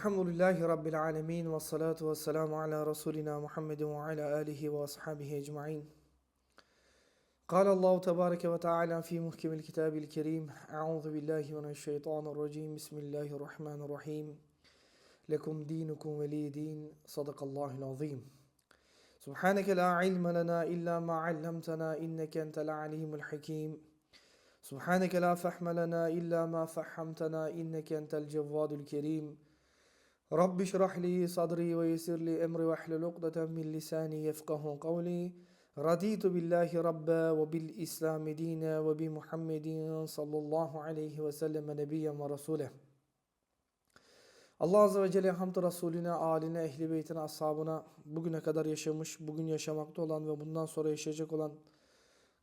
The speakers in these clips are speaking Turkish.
Elhamdülillahi Rabbil alemin ve salatu ve selamu ala Resulina Muhammedin ve ala ecma'in. قال الله تبارك وتعالى في محكم الكتاب الكريم أعوذ بالله من الشيطان الرجيم. بسم الله الرحمن الرحيم. لكم دينكم ولي دين. صدق الله العظيم. سبحانك لا علم لنا إلا ما علمتنا إنك أنت العليم الحكيم. سبحانك لا فهم لنا إلا ما فحمتنا إنك أنت الجواد الكريم. Rabbi şrah li sadri ve yessir li emri ve hlul ukdeten min lisani yefkahu kavli. Raditu billahi rabba ve bil islami dine ve bi Muhammedin sallallahu aleyhi ve sellem nebiyyen ve rasuleh. Allah Azze ve Celle hamd Resulüne, aline, ehli beytine, ashabına bugüne kadar yaşamış, bugün yaşamakta olan ve bundan sonra yaşayacak olan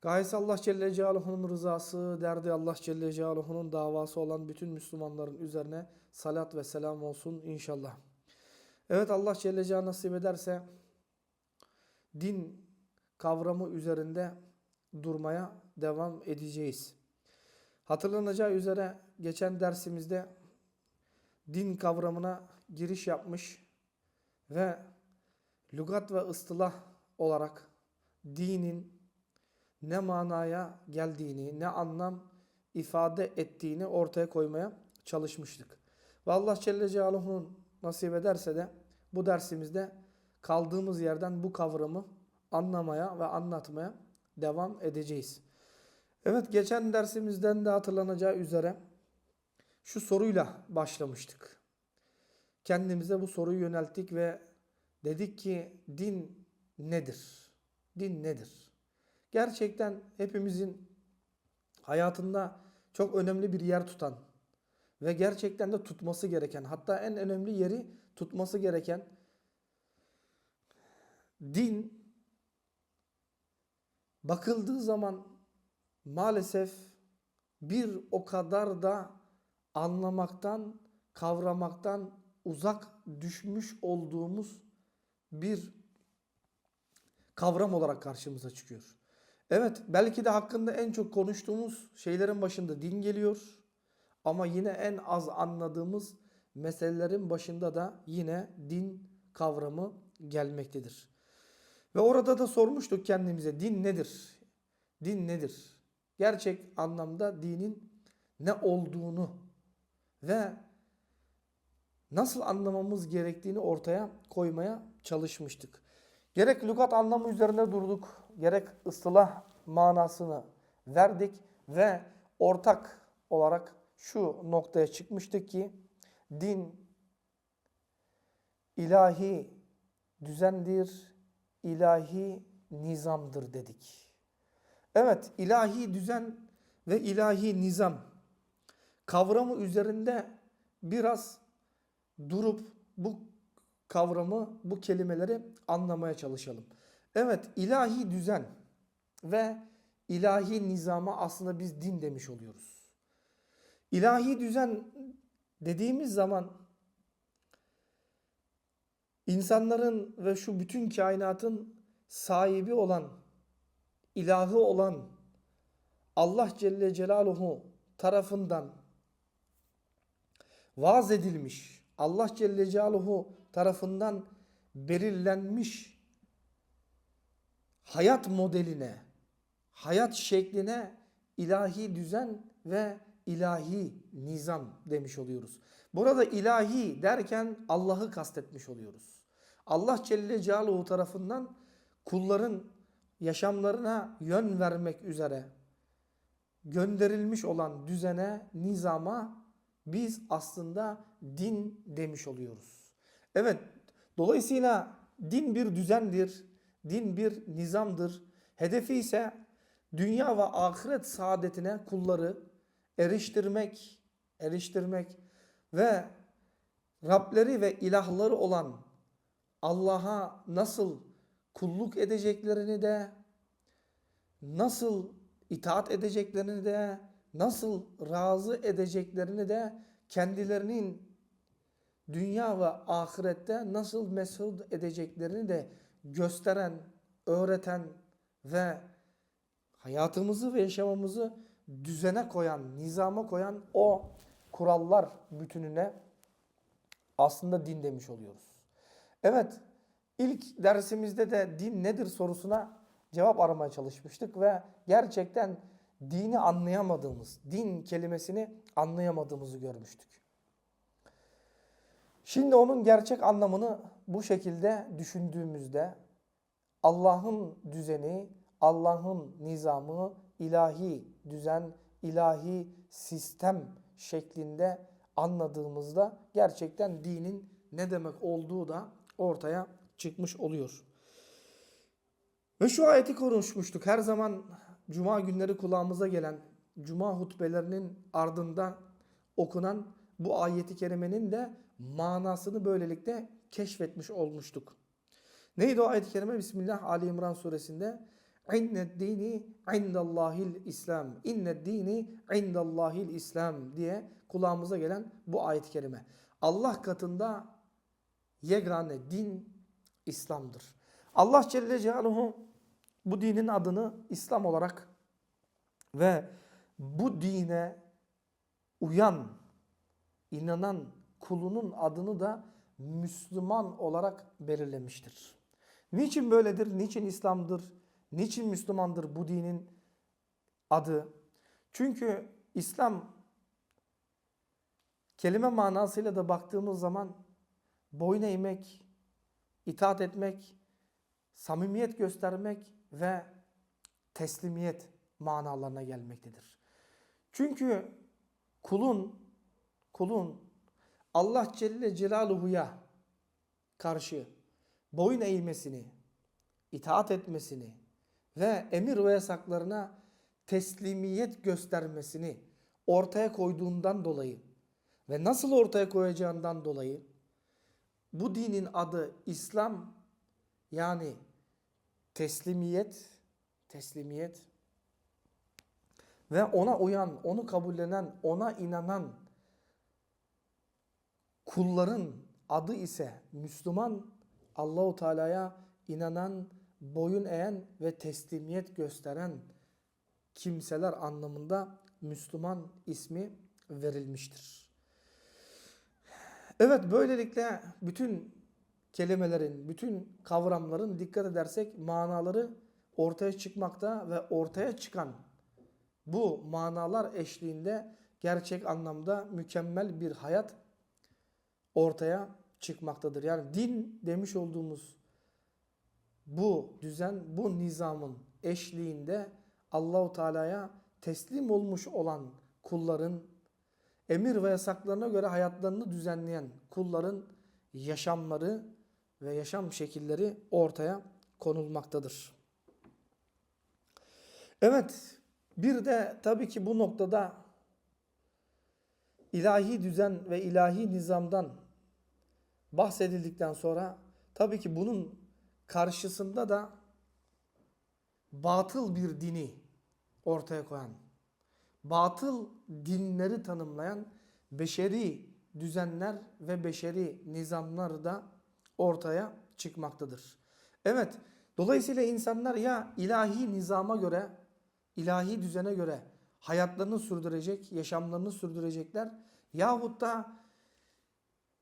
gayesi Allah Celle Celaluhu'nun rızası, derdi Allah Celle Celaluhu'nun davası olan bütün Müslümanların üzerine salat ve selam olsun inşallah. Evet Allah Celle Celaluhu nasip ederse din kavramı üzerinde durmaya devam edeceğiz. Hatırlanacağı üzere geçen dersimizde din kavramına giriş yapmış ve lügat ve ıstılah olarak dinin ne manaya geldiğini, ne anlam ifade ettiğini ortaya koymaya çalışmıştık. Ve Allah Celle Celaluhu'nun nasip ederse de bu dersimizde kaldığımız yerden bu kavramı anlamaya ve anlatmaya devam edeceğiz. Evet geçen dersimizden de hatırlanacağı üzere şu soruyla başlamıştık. Kendimize bu soruyu yönelttik ve dedik ki din nedir? Din nedir? Gerçekten hepimizin hayatında çok önemli bir yer tutan ve gerçekten de tutması gereken hatta en önemli yeri tutması gereken din bakıldığı zaman maalesef bir o kadar da anlamaktan, kavramaktan uzak düşmüş olduğumuz bir kavram olarak karşımıza çıkıyor. Evet, belki de hakkında en çok konuştuğumuz şeylerin başında din geliyor. Ama yine en az anladığımız meselelerin başında da yine din kavramı gelmektedir. Ve orada da sormuştuk kendimize din nedir? Din nedir? Gerçek anlamda dinin ne olduğunu ve nasıl anlamamız gerektiğini ortaya koymaya çalışmıştık. Gerek lügat anlamı üzerine durduk, gerek ıslah manasını verdik ve ortak olarak şu noktaya çıkmıştık ki din ilahi düzendir, ilahi nizamdır dedik. Evet, ilahi düzen ve ilahi nizam kavramı üzerinde biraz durup bu kavramı, bu kelimeleri anlamaya çalışalım. Evet, ilahi düzen ve ilahi nizama aslında biz din demiş oluyoruz. İlahi düzen dediğimiz zaman insanların ve şu bütün kainatın sahibi olan, ilahı olan Allah Celle Celaluhu tarafından vaaz edilmiş, Allah Celle Celaluhu tarafından belirlenmiş hayat modeline, hayat şekline ilahi düzen ve ilahi nizam demiş oluyoruz. Burada ilahi derken Allah'ı kastetmiş oluyoruz. Allah Celle Celaluhu tarafından kulların yaşamlarına yön vermek üzere gönderilmiş olan düzene, nizama biz aslında din demiş oluyoruz. Evet, dolayısıyla din bir düzendir, din bir nizamdır. Hedefi ise dünya ve ahiret saadetine kulları eriştirmek, eriştirmek ve Rableri ve ilahları olan Allah'a nasıl kulluk edeceklerini de nasıl itaat edeceklerini de nasıl razı edeceklerini de kendilerinin dünya ve ahirette nasıl mesut edeceklerini de gösteren, öğreten ve hayatımızı ve yaşamamızı düzene koyan, nizama koyan o kurallar bütününe aslında din demiş oluyoruz. Evet, ilk dersimizde de din nedir sorusuna cevap aramaya çalışmıştık ve gerçekten dini anlayamadığımız, din kelimesini anlayamadığımızı görmüştük. Şimdi onun gerçek anlamını bu şekilde düşündüğümüzde Allah'ın düzeni, Allah'ın nizamı, ilahi düzen, ilahi sistem şeklinde anladığımızda gerçekten dinin ne demek olduğu da ortaya çıkmış oluyor. Ve şu ayeti konuşmuştuk. Her zaman cuma günleri kulağımıza gelen cuma hutbelerinin ardında okunan bu ayeti kerimenin de manasını böylelikle keşfetmiş olmuştuk. Neydi o ayet-i kerime? Bismillah Ali İmran suresinde İnned dini indallahil İslam. İnned dini indallahil İslam diye kulağımıza gelen bu ayet-i kerime. Allah katında yegane din İslam'dır. Allah Celle Celaluhu bu dinin adını İslam olarak ve bu dine uyan, inanan kulunun adını da Müslüman olarak belirlemiştir. Niçin böyledir? Niçin İslam'dır? Niçin Müslümandır bu dinin adı? Çünkü İslam kelime manasıyla da baktığımız zaman boyun eğmek, itaat etmek, samimiyet göstermek ve teslimiyet manalarına gelmektedir. Çünkü kulun kulun Allah Celle Celaluhu'ya karşı boyun eğmesini, itaat etmesini ve emir ve yasaklarına teslimiyet göstermesini ortaya koyduğundan dolayı ve nasıl ortaya koyacağından dolayı bu dinin adı İslam yani teslimiyet, teslimiyet ve ona uyan, onu kabullenen, ona inanan kulların adı ise Müslüman, Allahu Teala'ya inanan, boyun eğen ve teslimiyet gösteren kimseler anlamında Müslüman ismi verilmiştir. Evet böylelikle bütün kelimelerin, bütün kavramların dikkat edersek manaları ortaya çıkmakta ve ortaya çıkan bu manalar eşliğinde gerçek anlamda mükemmel bir hayat ortaya çıkmaktadır. Yani din demiş olduğumuz bu düzen, bu nizamın eşliğinde Allahu Teala'ya teslim olmuş olan kulların emir ve yasaklarına göre hayatlarını düzenleyen kulların yaşamları ve yaşam şekilleri ortaya konulmaktadır. Evet, bir de tabii ki bu noktada ilahi düzen ve ilahi nizamdan bahsedildikten sonra tabii ki bunun karşısında da batıl bir dini ortaya koyan, batıl dinleri tanımlayan beşeri düzenler ve beşeri nizamlar da ortaya çıkmaktadır. Evet, dolayısıyla insanlar ya ilahi nizama göre, ilahi düzene göre hayatlarını sürdürecek, yaşamlarını sürdürecekler yahut da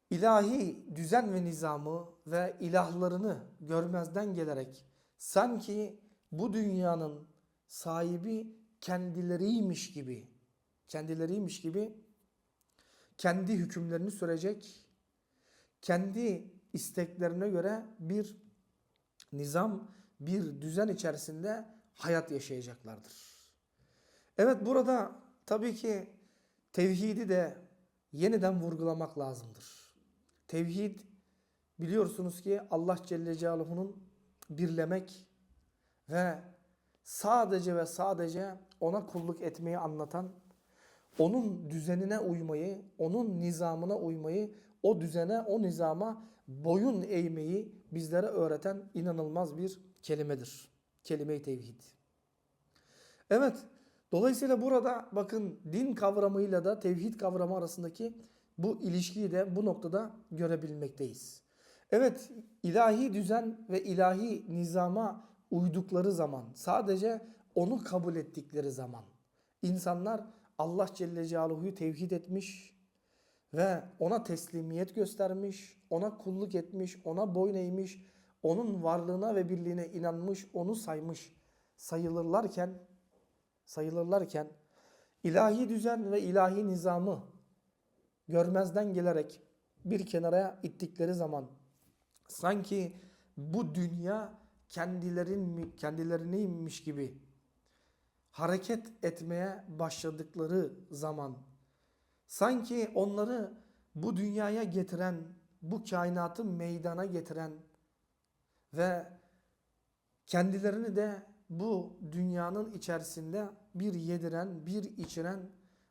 ilahi düzen ve nizamı ve ilahlarını görmezden gelerek sanki bu dünyanın sahibi kendileriymiş gibi kendileriymiş gibi kendi hükümlerini sürecek, kendi isteklerine göre bir nizam, bir düzen içerisinde hayat yaşayacaklardır. Evet burada tabii ki tevhidi de yeniden vurgulamak lazımdır. Tevhid biliyorsunuz ki Allah Celle Celaluhu'nun birlemek ve sadece ve sadece ona kulluk etmeyi anlatan, onun düzenine uymayı, onun nizamına uymayı, o düzene, o nizama boyun eğmeyi bizlere öğreten inanılmaz bir kelimedir. Kelime-i tevhid. Evet, dolayısıyla burada bakın din kavramıyla da tevhid kavramı arasındaki bu ilişkiyi de bu noktada görebilmekteyiz. Evet, ilahi düzen ve ilahi nizama uydukları zaman, sadece onu kabul ettikleri zaman insanlar Allah Celle Celaluhu'yu tevhid etmiş ve ona teslimiyet göstermiş, ona kulluk etmiş, ona boyun eğmiş, onun varlığına ve birliğine inanmış, onu saymış sayılırlarken sayılırlarken ilahi düzen ve ilahi nizamı görmezden gelerek bir kenara ittikleri zaman sanki bu dünya kendilerin kendilerineymiş gibi hareket etmeye başladıkları zaman sanki onları bu dünyaya getiren, bu kainatı meydana getiren ve kendilerini de bu dünyanın içerisinde bir yediren, bir içiren,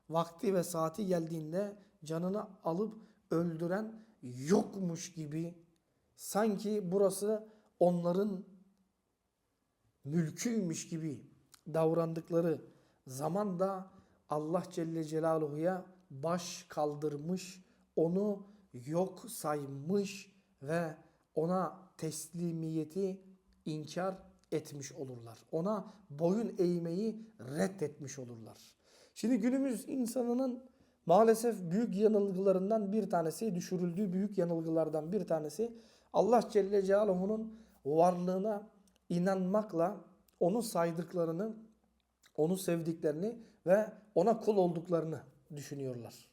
vakti ve saati geldiğinde canını alıp öldüren yokmuş gibi sanki burası onların mülküymüş gibi davrandıkları zaman da Allah Celle Celaluhu'ya baş kaldırmış, onu yok saymış ve ona teslimiyeti inkar etmiş olurlar. Ona boyun eğmeyi reddetmiş olurlar. Şimdi günümüz insanının maalesef büyük yanılgılarından bir tanesi, düşürüldüğü büyük yanılgılardan bir tanesi Allah Celle Celaluhu'nun varlığına inanmakla onu saydıklarını, onu sevdiklerini ve ona kul olduklarını düşünüyorlar.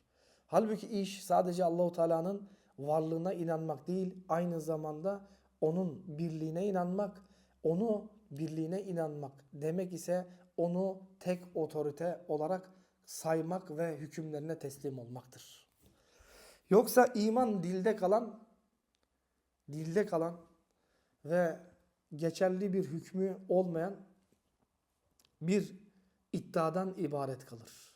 Halbuki iş sadece Allahu Teala'nın varlığına inanmak değil, aynı zamanda onun birliğine inanmak, onu birliğine inanmak demek ise onu tek otorite olarak saymak ve hükümlerine teslim olmaktır. Yoksa iman dilde kalan, dilde kalan ve geçerli bir hükmü olmayan bir iddiadan ibaret kalır.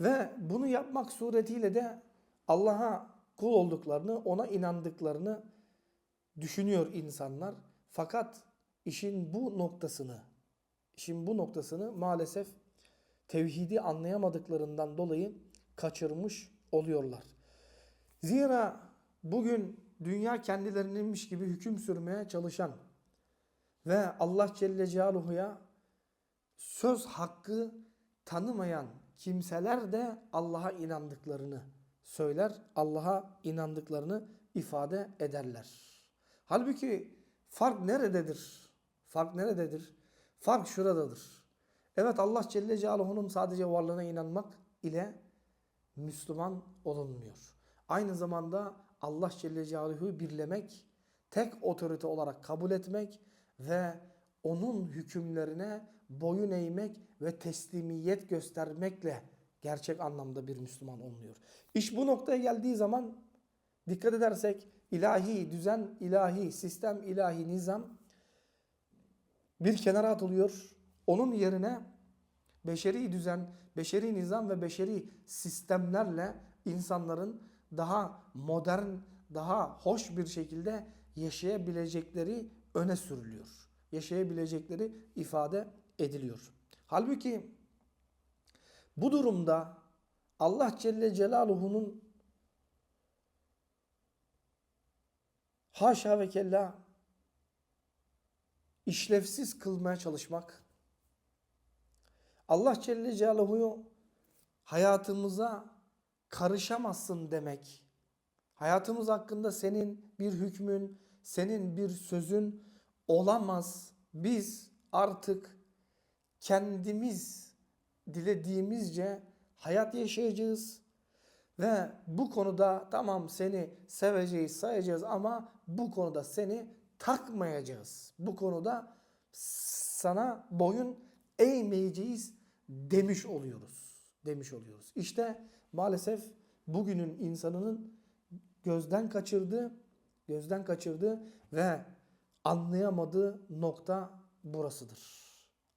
Ve bunu yapmak suretiyle de Allah'a kul olduklarını, ona inandıklarını düşünüyor insanlar. Fakat işin bu noktasını, işin bu noktasını maalesef tevhidi anlayamadıklarından dolayı kaçırmış oluyorlar. Zira bugün dünya kendilerininmiş gibi hüküm sürmeye çalışan ve Allah Celle Celaluhu'ya söz hakkı tanımayan kimseler de Allah'a inandıklarını söyler, Allah'a inandıklarını ifade ederler. Halbuki fark nerededir? Fark nerededir? Fark şuradadır. Evet Allah Celle Celaluhu'nun sadece varlığına inanmak ile Müslüman olunmuyor. Aynı zamanda Allah Celle Celaluhu'yu birlemek, tek otorite olarak kabul etmek ve onun hükümlerine boyun eğmek ve teslimiyet göstermekle gerçek anlamda bir Müslüman olunuyor. İş bu noktaya geldiği zaman dikkat edersek ilahi düzen, ilahi sistem, ilahi nizam bir kenara atılıyor. Onun yerine beşeri düzen, beşeri nizam ve beşeri sistemlerle insanların daha modern, daha hoş bir şekilde yaşayabilecekleri öne sürülüyor. Yaşayabilecekleri ifade ediliyor. Halbuki bu durumda Allah Celle Celaluhu'nun haşa ve kella işlevsiz kılmaya çalışmak, Allah Celle Celaluhu'yu hayatımıza karışamazsın demek, hayatımız hakkında senin bir hükmün, senin bir sözün olamaz. Biz artık kendimiz dilediğimizce hayat yaşayacağız. Ve bu konuda tamam seni seveceğiz, sayacağız ama bu konuda seni takmayacağız. Bu konuda sana boyun eğmeyeceğiz demiş oluyoruz. Demiş oluyoruz. İşte maalesef bugünün insanının gözden kaçırdığı, gözden kaçırdığı ve anlayamadığı nokta burasıdır.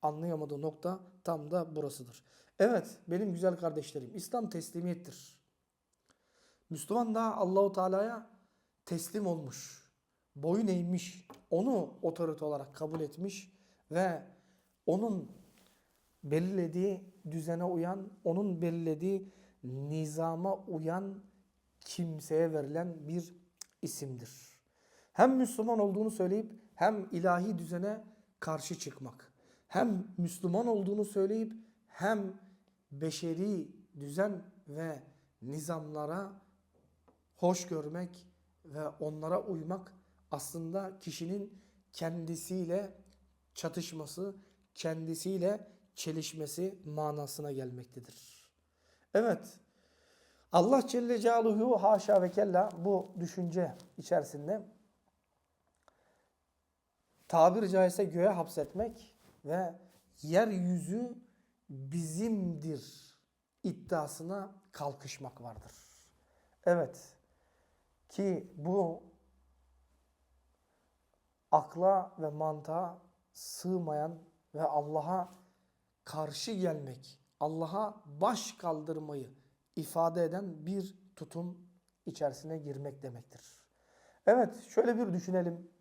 Anlayamadığı nokta tam da burasıdır. Evet benim güzel kardeşlerim İslam teslimiyettir. Müslüman da Allahu Teala'ya teslim olmuş. Boyun eğmiş. Onu otorite olarak kabul etmiş ve onun belirlediği düzene uyan, onun belirlediği nizama uyan kimseye verilen bir isimdir. Hem Müslüman olduğunu söyleyip hem ilahi düzene karşı çıkmak. Hem Müslüman olduğunu söyleyip hem beşeri düzen ve nizamlara hoş görmek ve onlara uymak aslında kişinin kendisiyle çatışması, kendisiyle çelişmesi manasına gelmektedir. Evet, Allah Celle Celaluhu haşa ve kella bu düşünce içerisinde tabiri caizse göğe hapsetmek ve yeryüzü bizimdir iddiasına kalkışmak vardır. Evet ki bu akla ve mantığa sığmayan ve Allah'a karşı gelmek, Allah'a baş kaldırmayı ifade eden bir tutum içerisine girmek demektir. Evet, şöyle bir düşünelim.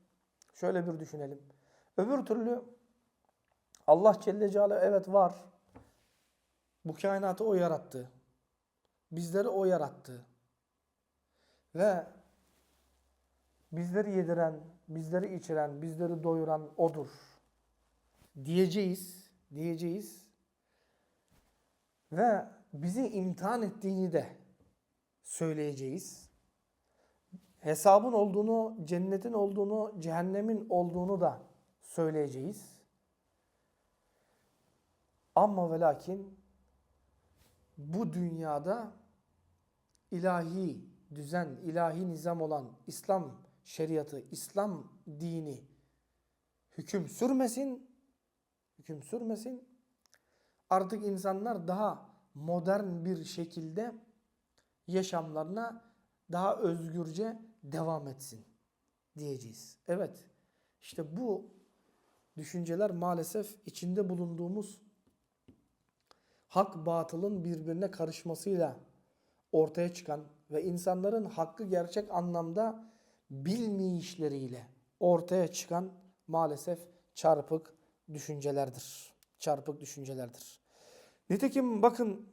Şöyle bir düşünelim. Öbür türlü Allah Celle Celaluhu evet var. Bu kainatı o yarattı. Bizleri o yarattı. Ve bizleri yediren, bizleri içiren, bizleri doyuran odur. Diyeceğiz, diyeceğiz. Ve bizi imtihan ettiğini de söyleyeceğiz. Hesabın olduğunu, cennetin olduğunu, cehennemin olduğunu da söyleyeceğiz. Ama ve lakin bu dünyada ilahi düzen, ilahi nizam olan İslam şeriatı, İslam dini hüküm sürmesin, hüküm sürmesin. Artık insanlar daha modern bir şekilde yaşamlarına daha özgürce devam etsin diyeceğiz. Evet, işte bu düşünceler maalesef içinde bulunduğumuz hak batılın birbirine karışmasıyla ortaya çıkan ve insanların hakkı gerçek anlamda bilmeyişleriyle ortaya çıkan maalesef çarpık düşüncelerdir. Çarpık düşüncelerdir. Nitekim bakın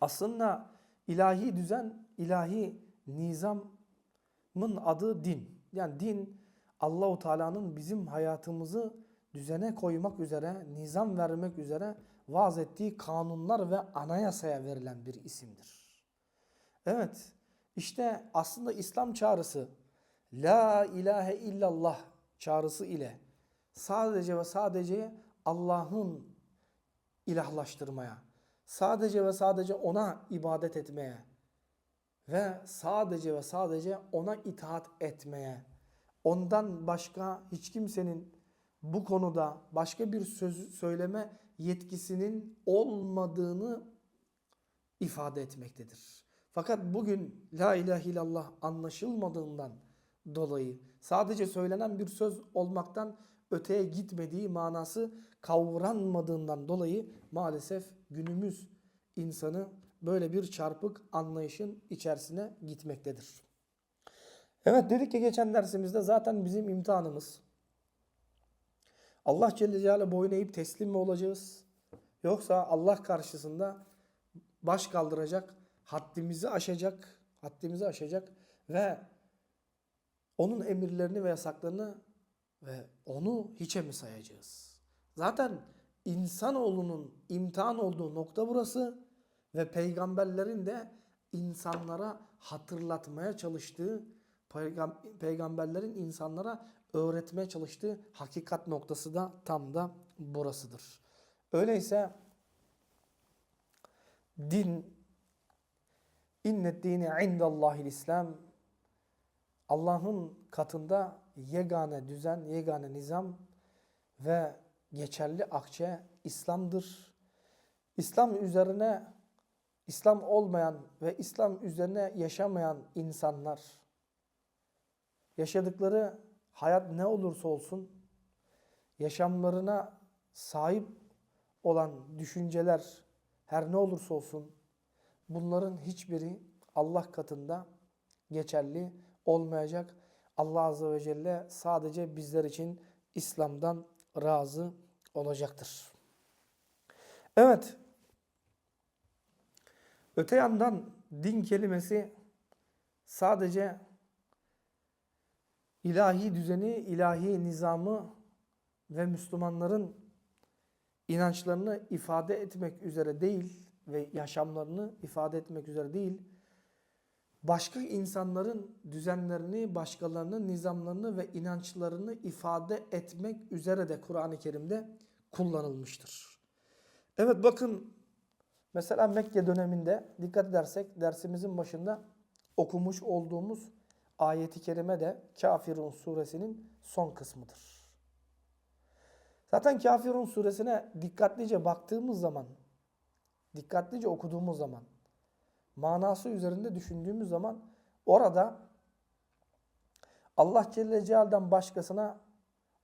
aslında ilahi düzen, ilahi nizamın adı din. Yani din Allahu Teala'nın bizim hayatımızı düzene koymak üzere, nizam vermek üzere vaaz ettiği kanunlar ve anayasaya verilen bir isimdir. Evet, işte aslında İslam çağrısı La ilahe illallah çağrısı ile sadece ve sadece Allah'ın ilahlaştırmaya, sadece ve sadece ona ibadet etmeye ve sadece ve sadece ona itaat etmeye, ondan başka hiç kimsenin bu konuda başka bir söz söyleme yetkisinin olmadığını ifade etmektedir. Fakat bugün la ilahe illallah anlaşılmadığından dolayı sadece söylenen bir söz olmaktan öteye gitmediği manası kavranmadığından dolayı maalesef günümüz insanı böyle bir çarpık anlayışın içerisine gitmektedir. Evet dedik ki geçen dersimizde zaten bizim imtihanımız Allah Celle Celaluhu boyun eğip teslim mi olacağız? Yoksa Allah karşısında baş kaldıracak, haddimizi aşacak, haddimizi aşacak ve onun emirlerini ve yasaklarını ve onu hiçe mi sayacağız? Zaten insanoğlunun imtihan olduğu nokta burası ve peygamberlerin de insanlara hatırlatmaya çalıştığı, peygamberlerin insanlara öğretmeye çalıştığı hakikat noktası da tam da burasıdır. Öyleyse din innet dini indallahil İslam Allah'ın katında yegane düzen, yegane nizam ve geçerli akçe İslam'dır. İslam üzerine İslam olmayan ve İslam üzerine yaşamayan insanlar yaşadıkları hayat ne olursa olsun yaşamlarına sahip olan düşünceler her ne olursa olsun bunların hiçbiri Allah katında geçerli olmayacak. Allah Azze ve Celle sadece bizler için İslam'dan razı olacaktır. Evet. Öte yandan din kelimesi sadece ilahi düzeni, ilahi nizamı ve Müslümanların inançlarını ifade etmek üzere değil ve yaşamlarını ifade etmek üzere değil, başka insanların düzenlerini, başkalarının nizamlarını ve inançlarını ifade etmek üzere de Kur'an-ı Kerim'de kullanılmıştır. Evet bakın mesela Mekke döneminde dikkat edersek dersimizin başında okumuş olduğumuz ayeti kerime de Kafirun suresinin son kısmıdır. Zaten Kafirun suresine dikkatlice baktığımız zaman, dikkatlice okuduğumuz zaman, manası üzerinde düşündüğümüz zaman orada Allah Celle Celal'den başkasına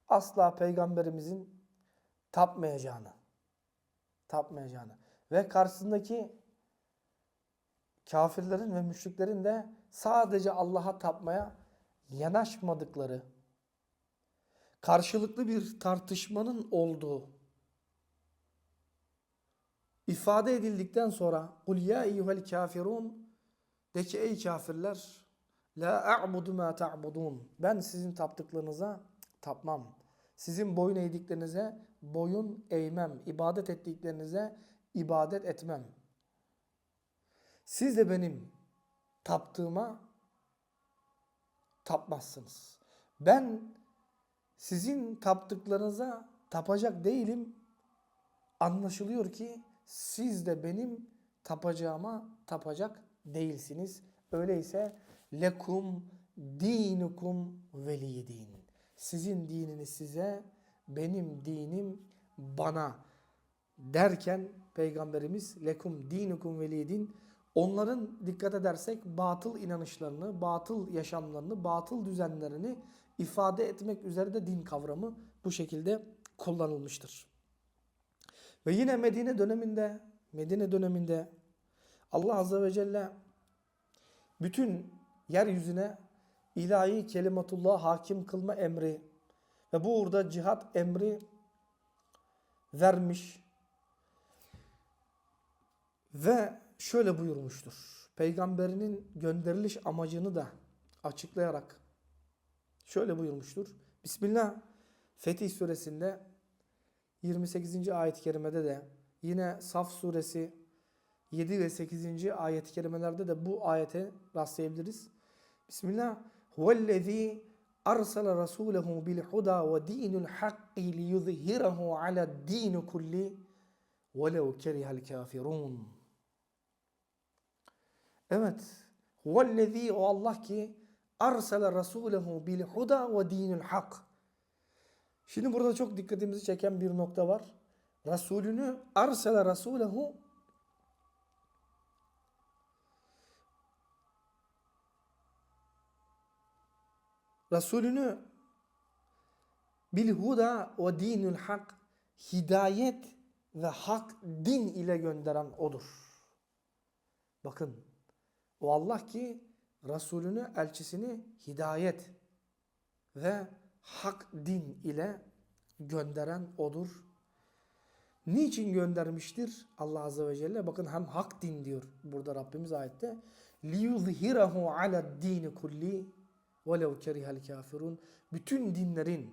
asla peygamberimizin tapmayacağını, tapmayacağını ve karşısındaki kafirlerin ve müşriklerin de sadece Allah'a tapmaya yanaşmadıkları, karşılıklı bir tartışmanın olduğu ifade edildikten sonra kul ya eyyuhel kafirun de ki ey kafirler la a'budu ma ta'budun ben sizin taptıklarınıza tapmam. Sizin boyun eğdiklerinize boyun eğmem. ibadet ettiklerinize ibadet etmem. Siz de benim taptığıma tapmazsınız. Ben sizin taptıklarınıza tapacak değilim. Anlaşılıyor ki siz de benim tapacağıma tapacak değilsiniz. Öyleyse lekum dinukum veliyedin. Sizin dininiz size, benim dinim bana derken Peygamberimiz lekum dinukum veliyedin onların dikkat edersek batıl inanışlarını, batıl yaşamlarını, batıl düzenlerini ifade etmek üzere de din kavramı bu şekilde kullanılmıştır. Ve yine Medine döneminde, Medine döneminde Allah Azze ve Celle bütün yeryüzüne ilahi kelimatullah hakim kılma emri ve bu uğurda cihat emri vermiş ve şöyle buyurmuştur. Peygamberinin gönderiliş amacını da açıklayarak şöyle buyurmuştur. Bismillah Fetih suresinde 28. ayet-i kerimede de yine Saf suresi 7 ve 8. ayet-i kerimelerde de bu ayete rastlayabiliriz. Bismillah huvellezî arsala rasulehu bil huda ve dinul hakki liyuzhirahu ala din kulli velev kerihel kafirun. Evet. Huvellezî o Allah ki arsala rasulehu bil huda ve dinul hak. Şimdi burada çok dikkatimizi çeken bir nokta var. Resulünü arsala rasulehu Resulünü bil huda ve dinul hak hidayet ve hak din ile gönderen odur. Bakın o Allah ki Resulünü, elçisini hidayet ve hak din ile gönderen odur. Niçin göndermiştir Allah Azze ve Celle? Bakın hem hak din diyor burada Rabbimiz ayette. لِيُظْهِرَهُ عَلَى الدِّينِ kulli وَلَوْ كَرِهَ الْكَافِرُونَ Bütün dinlerin,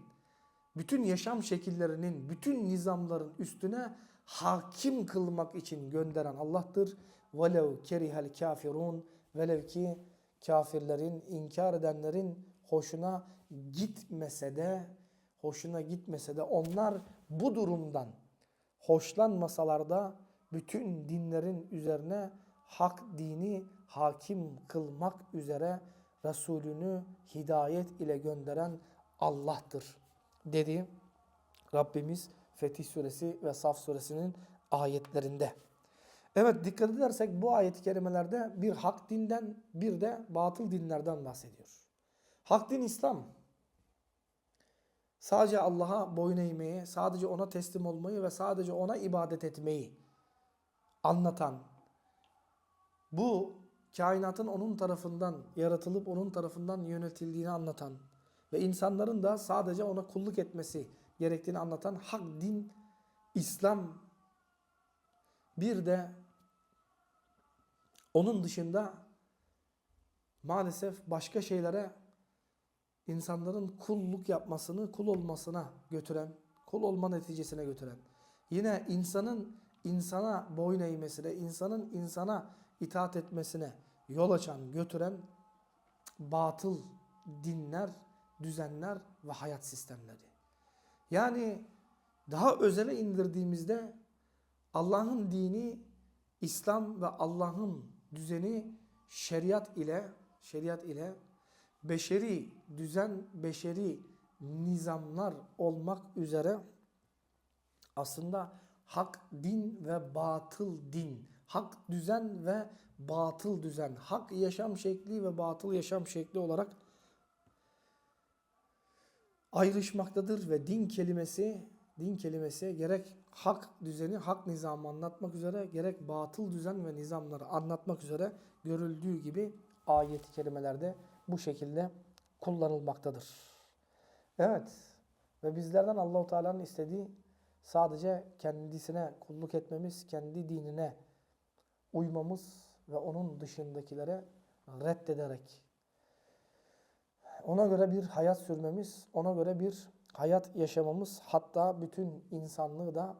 bütün yaşam şekillerinin, bütün nizamların üstüne hakim kılmak için gönderen Allah'tır. وَلَوْ كَرِهَ الْكَافِرُونَ Velev ki kafirlerin, inkar edenlerin hoşuna gitmese de, hoşuna gitmese de onlar bu durumdan hoşlanmasalar da bütün dinlerin üzerine hak dini hakim kılmak üzere Resulünü hidayet ile gönderen Allah'tır dedi Rabbimiz Fetih Suresi ve Saf Suresinin ayetlerinde. Evet dikkat edersek bu ayet-i kerimelerde bir hak dinden bir de batıl dinlerden bahsediyor. Hak din İslam. Sadece Allah'a boyun eğmeyi, sadece ona teslim olmayı ve sadece ona ibadet etmeyi anlatan, bu kainatın onun tarafından yaratılıp onun tarafından yönetildiğini anlatan ve insanların da sadece ona kulluk etmesi gerektiğini anlatan hak din İslam bir de onun dışında maalesef başka şeylere insanların kulluk yapmasını, kul olmasına götüren, kul olma neticesine götüren. Yine insanın insana boyun eğmesine, insanın insana itaat etmesine yol açan, götüren batıl dinler, düzenler ve hayat sistemleri. Yani daha özele indirdiğimizde Allah'ın dini, İslam ve Allah'ın düzeni şeriat ile şeriat ile beşeri düzen, beşeri nizamlar olmak üzere aslında hak din ve batıl din, hak düzen ve batıl düzen, hak yaşam şekli ve batıl yaşam şekli olarak ayrışmaktadır ve din kelimesi din kelimesi gerek hak düzeni, hak nizamı anlatmak üzere gerek batıl düzen ve nizamları anlatmak üzere görüldüğü gibi ayet-i kerimelerde bu şekilde kullanılmaktadır. Evet ve bizlerden Allahu Teala'nın istediği sadece kendisine kulluk etmemiz, kendi dinine uymamız ve onun dışındakilere reddederek ona göre bir hayat sürmemiz, ona göre bir hayat yaşamamız, hatta bütün insanlığı da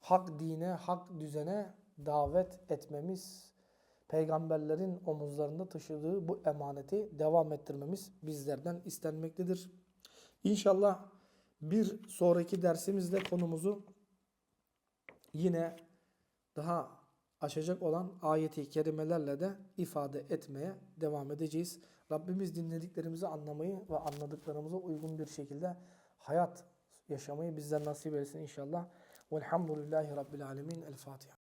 hak dine, hak düzene davet etmemiz, peygamberlerin omuzlarında taşıdığı bu emaneti devam ettirmemiz bizlerden istenmektedir. İnşallah bir sonraki dersimizde konumuzu yine daha açacak olan ayeti kerimelerle de ifade etmeye devam edeceğiz. Rabbimiz dinlediklerimizi anlamayı ve anladıklarımıza uygun bir şekilde hayat yaşamayı bizden nasip etsin inşallah. Velhamdülillahi Rabbil Alemin. El Fatiha.